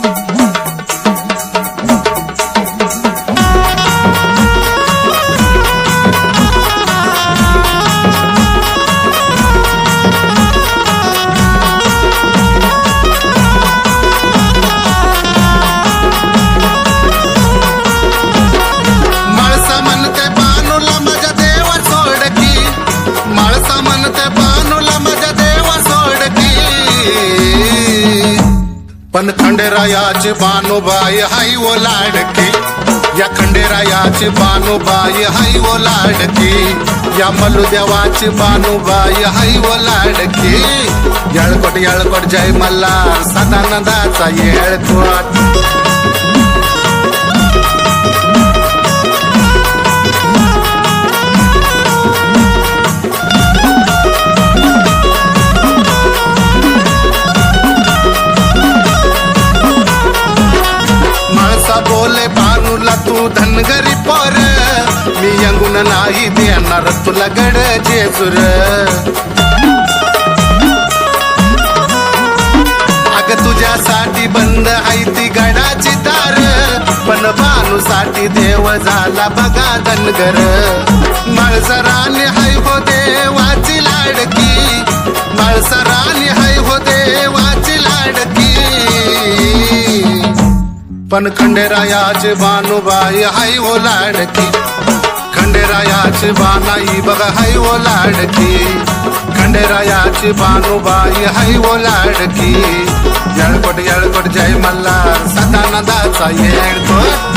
Yeah. पण खंडेरायाचे बानोबाई हाय ओ लाडकी. या खंडेरायाची बानोबाई हाय ओ लाडकी. या मल्लुदेवाची बानोबाई हाय ओ लाडकी. येळकोट येळकोट जय मल्हार सदानंदाचा येळकोट मी नाही देणार तुला गड जेजुर अग तुझ्यासाठी बंद आहे ती गडाची दार. पण बानूसाठी देव झाला बघा धनगर. माळसराने हाय हो देवाची लाडकी. माळसराने हाय हो देवाची लाडकी. पण खंडेरायाचे बानुबाई हाय हो लाडकी. खंडेरायाची बानाई बघा हाय ओ लाडकी. खंडेरायाची बानुबाई हाय ओ लाडकी. येळकोट येळकोट जय मल्हार सदानंदाचा येळकोट.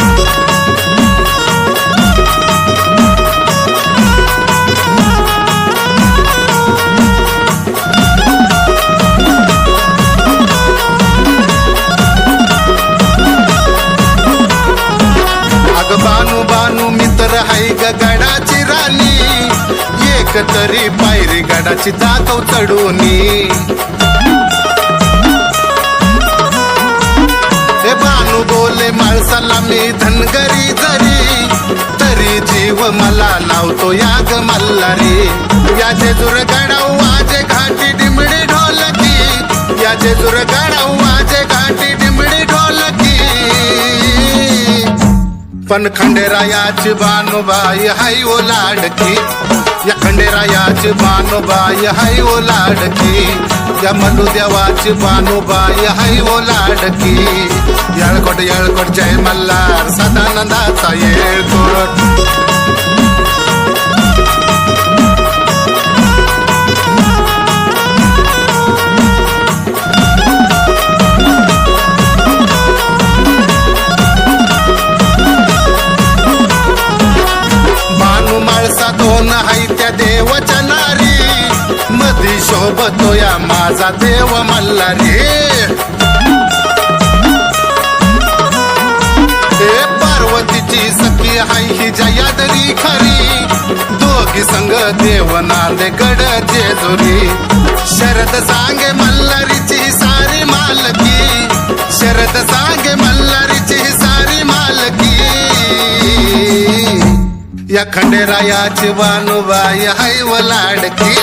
ग गडाची राणी. एक तरी पायरी गडाची जातो चढूनी. हे बानू बोले माणसाला मी धनगरी जरी तरी जीव मला लावतो या ग मल्लारी या जेजुर गडाऊ आजे घाटी डिमडी ढोलकी या जेजुर गडाऊ पण खंडेरायाची बानुबाई हाय ओ लाडकी. या खंडेरायाची बानुबाई हाय ओ लाडकी. या मधुदेवाची बानुबाई हाय ओ लाडकी. येळकोट येळकोट जय मल्हार सदानंदाचा येळकोट. माझा देव मल्हारी हे पार्वतीची सखी हाय ही जयादरी खरी. दोघी संग देव नांदे गड जेजुरी. शरद सांगे मल्हारीची सारी मालकी. शरद सांगे मल्हारीची सारी मालकी. या खंडेरायाची वानुबाई हाय व लाडकी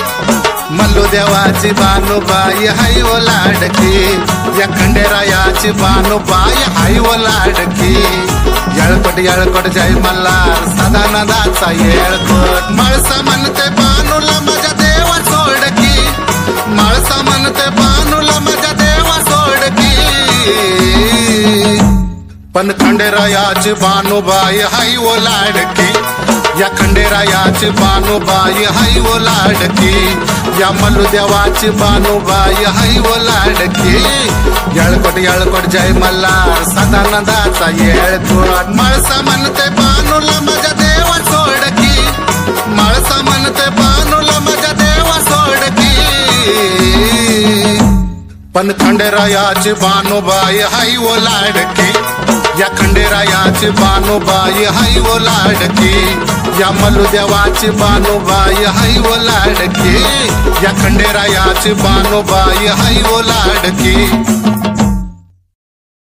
मल्लू देवाची बानोबाई हाय व लाडकी. या खंडेरायाची बानुबाई हाय व लाडकी. येळकोट येळकोट जय मल्हार सदानंदाचा येळकोट. माळसा म्हणते बानूला माझ्या देवा सोडकी. माळसा म्हणते बानूला माझ्या देवा सोडकी. पण खंडेरायाची बानुबाई हाय ओ लाडकी. या खंडेरायाची बानोबाई हाय ओ लाडकी. या मल्लुदेवाची बानुबाई हाय ओ लाडकी येळकोट येळकोट जय मल्ला सदानंदाचा येळकोट माळसा म्हणते बानूला माझ्या देवा सोडकी. माळसा म्हणते बानूला माझ्या देवा सोडकी. पण खंडेरायाची बानुबाई हाय ओ लाडकी या खंडेरायाची बानुबाई हाय ओ लाडकी या देवाची बानुबाई हाय ओ लाडकी. या खंडेरायाची बानुबाई हाय ओ लाडकी.